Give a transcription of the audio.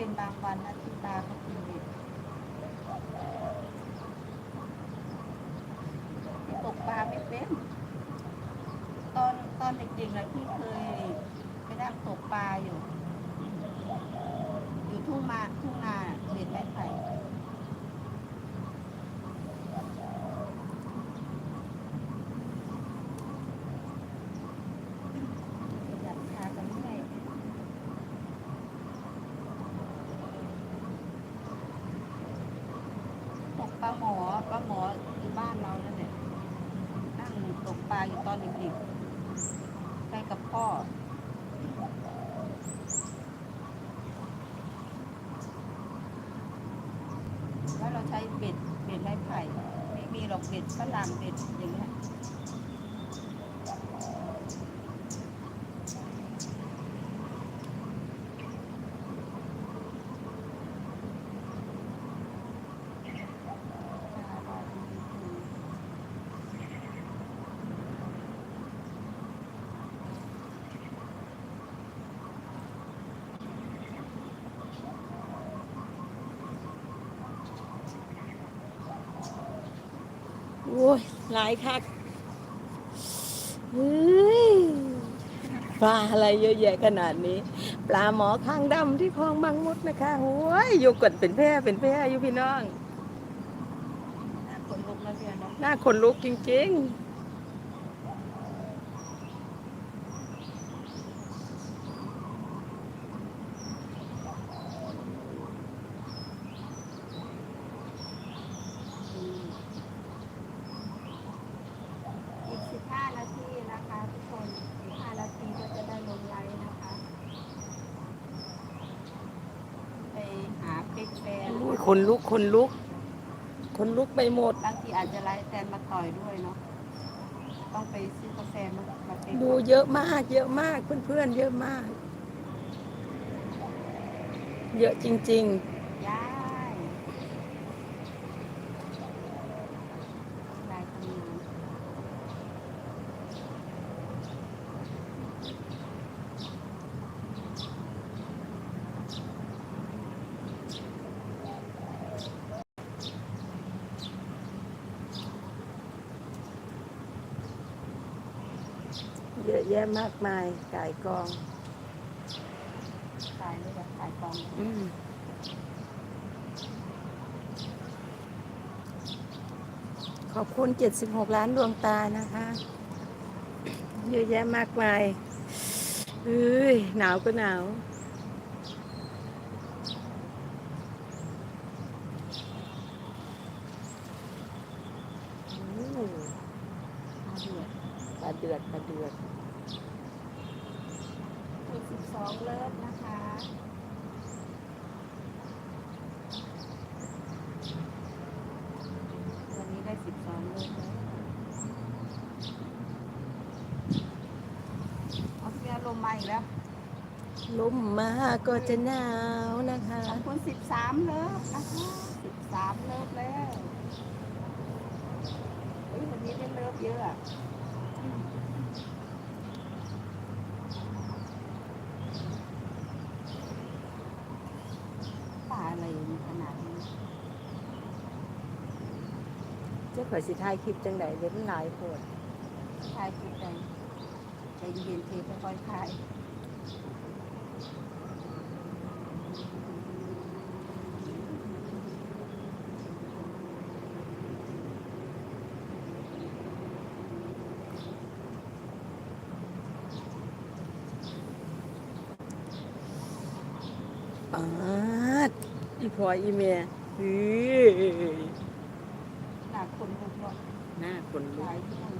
เป็นบางวันนะที่ตาเขากินเบ็ดที่ตกปลาไม่เป็น ตอนตอนเด็กๆนะที่เคยไปนั่งตกปลาอยู่ อยู่ทุ่งมาทุ่งนาเด็ดไม้ไผ่อยากพากันเมื่อยตกปลาหมอปลาหมออยู่บ้านเรานั่นแหละนั่งตกปลาอยู่ตอนเด็กๆไปกับพ่อแล้วเราใช้เบ็ดเบ็ดไม้ไผ่ไม่มีหรอกเบ็ดฝรั่งเบ็ดอย่างเงี้ยๆ โอ้ยหลายคักเฮ้ยปลาอะไรเยอะแยะขนาดนี้ ปลาหมอข้างดำที่คลองบางมดนะคะโอ้ยอยู่กดเป็นแพร่เป็นแพร่อยู่พี่น้องน่าขนลุกนะเพื่อนเนาะหน้าขนลุกจริงอืมอีกสิบห้านาทีนะคะทุกคนสิบห้านาทีก็จะได้ลงไลน์นะคะ ไปหาเป็กแฟ นๆโอ้ยขนลุกขนลุกขนลุกไปหมด บางทีอาจจะไลฟ์แตนมาต่อยด้วยเนาะต้องไปซื้อกาแฟมามาเป็กดูเยอะมากเยอะมากเพื่อนๆเยอะมาก เยอะจริงย้ายลายทำงาน ๆ เยอะแยะมากมายไก่กอง ขายเลยอะขายกองอืมขอบคุณ 76 ล้านดวงตานะคะ เยอะแยะมากมายเอ้ยหนาวก็หนาวอืมมาเดือด ปลาเดือดปลาเดือดมีสิบสองเลิฟนะคะวันนี้ได้สิบสองเลิฟแล้วเอาเสียลมมาอีกแล้วลมมาก็จะหนาวนะคะ ขอบคุณสิบสามเลิฟนะคะสิบสามเลิฟแล้วเฮ้ยวันนี้ได้เลิฟเยอะอะ ป่าอะไรมีขนาดนี้เจ้าข่อยสิทายคลิปจังไดเดี๋ยวมันหลายโพดคลายคลิปใดใจเย็นๆเทค่อยๆคลาย ปาดอีพออีเมียเฮ้ยหนักคนลุกเนาะหน้าคนคลุกลายที่นั่น